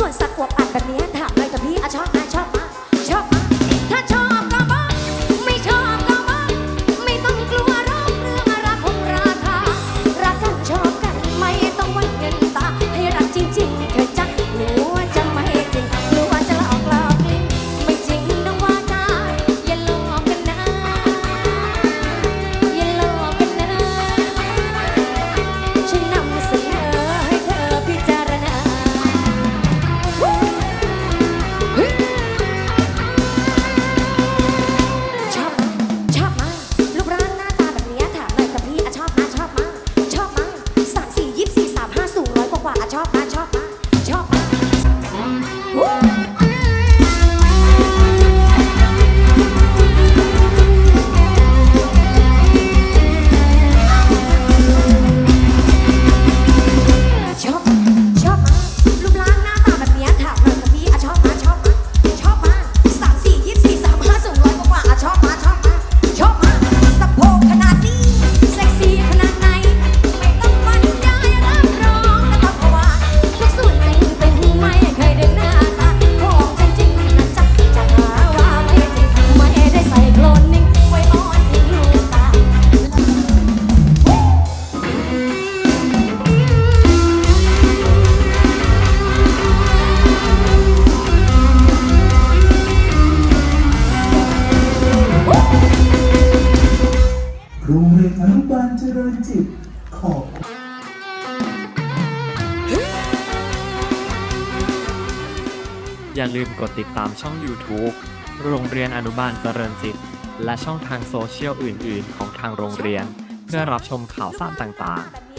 ส่วนสัตว์อวกปัดแบบนี้ถามเลยแต่พี่อะชอบอะชอบอาชอบอาถ้าชอบ อนุบาลเจริญจิตขอบอย่าลืมกดติดตามช่อง YouTube โรงเรียนอนุบาลเจริญจิต และช่องทางโซเชียลอื่น ๆ ของทางโรงเรียน เพื่อรับชมข่าวสารต่าง ๆ